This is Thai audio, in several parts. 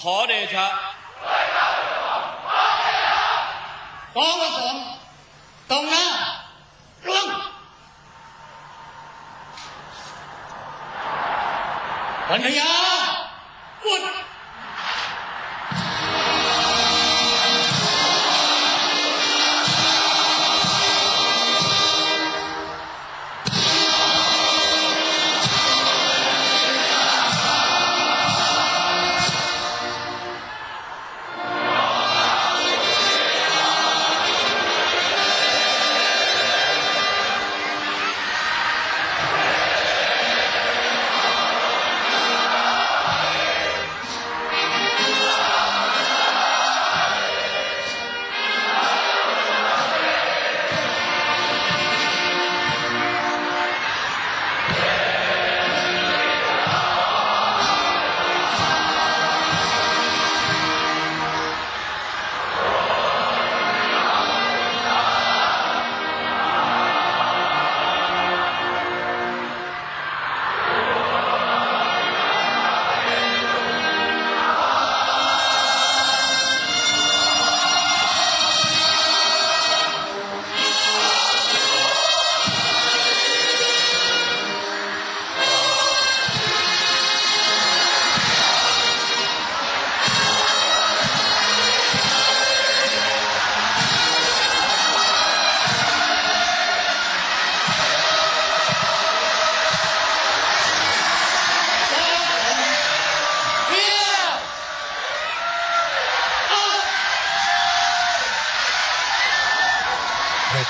ขอเดชะกองละสองตรงหน้าลงปัญญาพุด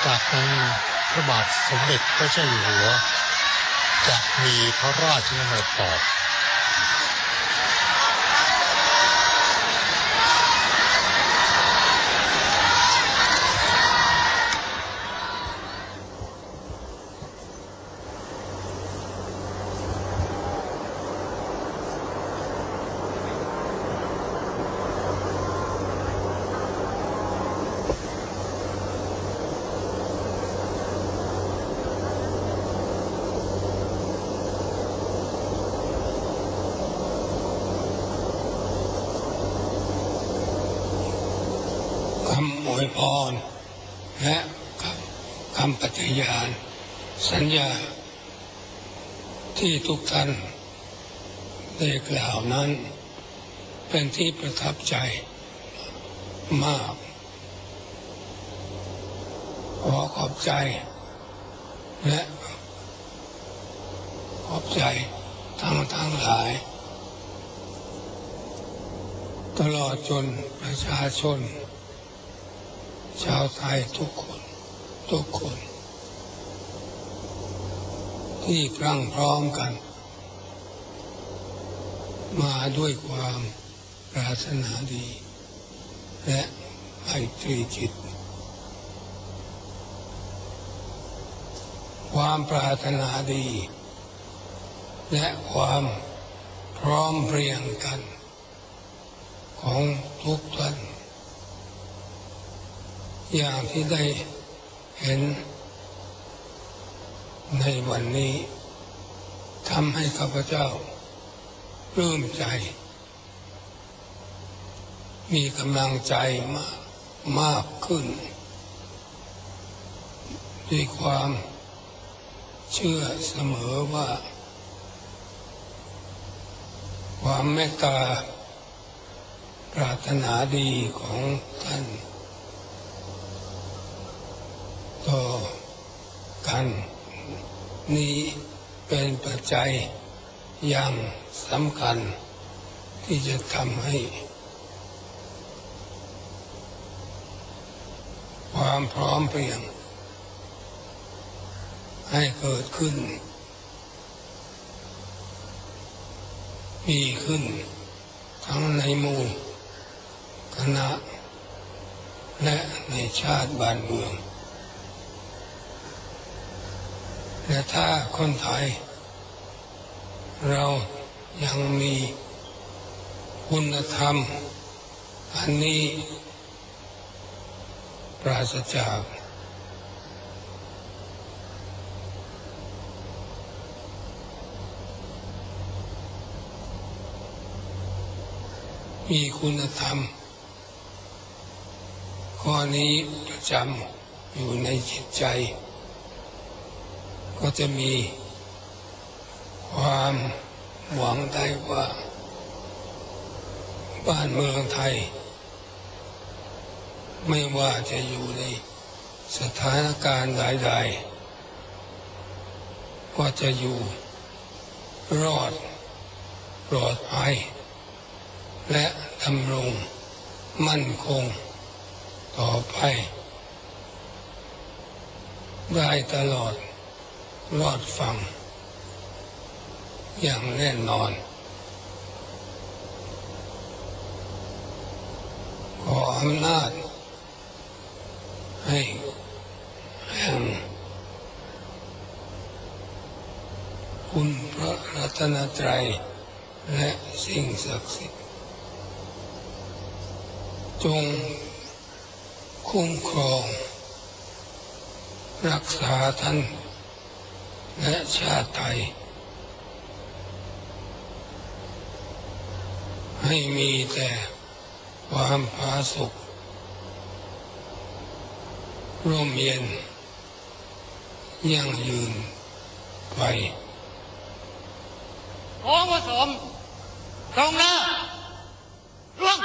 กากนั้นพระบาทสมเด็จพระเจ้าอยู่หัว จะมีพระราชดำเนินต่อบำอวยพร และคำคำปฏิญาณ สัญญา ที่ทุกท่านได้กล่าวนั้น เป็นที่ประทับใจมาก ขอขอบใจ และขอบใจทั้งทั้งหลาย ตลอดจนประชาชน ชาวไทยทุกคน ทุกคน ที่พรั่งพร้อมกัน มาด้วยความปรารถนาดี และไมตรีจิต ความปรารถนาดี และความพร้อมเพรียงกัน ของทุกท่าน อย่างที่ได้เห็น ในวันนี้ทำให้ข้าพเจ้าปลื้มใจ มีกำลังใจมากมากขึ้น ด้วยความเชื่อเสมอว่า ความเมตตาปรารถนาดีของท่าน ต่อกัน นี้เป็นปัจจัยอย่างสำคัญ ที่จะทำให้ ความพร้อมเพรียง ให้เกิดขึ้น มีขึ้น ทั้งในหมู่คณะ และในชาติบ้านเมือง และถ้าคนไทย เรายังมีคุณธรรม อันนี้ปราศจากมีคุณธรรม ข้อนี้ประจำอยู่ในจิตใจ ก็จะมีความหวังได้ว่า บ้านเมืองไทย ไม่ว่าจะอยู่ในสถานการณ์ใดๆก็จะอยู่รอดปลอดภัย และดำรงมั่นคงต่อไป ได้ตลอด รอดฟัง อย่างแน่นอน ขออำนาจ ให้แห่งคุณพระรัตนตรัย และสิ่งศักดิ์สิทธิ์จงคุ้มครอง รักษาท่าน และชาติไทย ให้มีแต่ความผาสุกร่มเย็น ยั่งยืนไปพร้อมผสมตรงหน้าลวง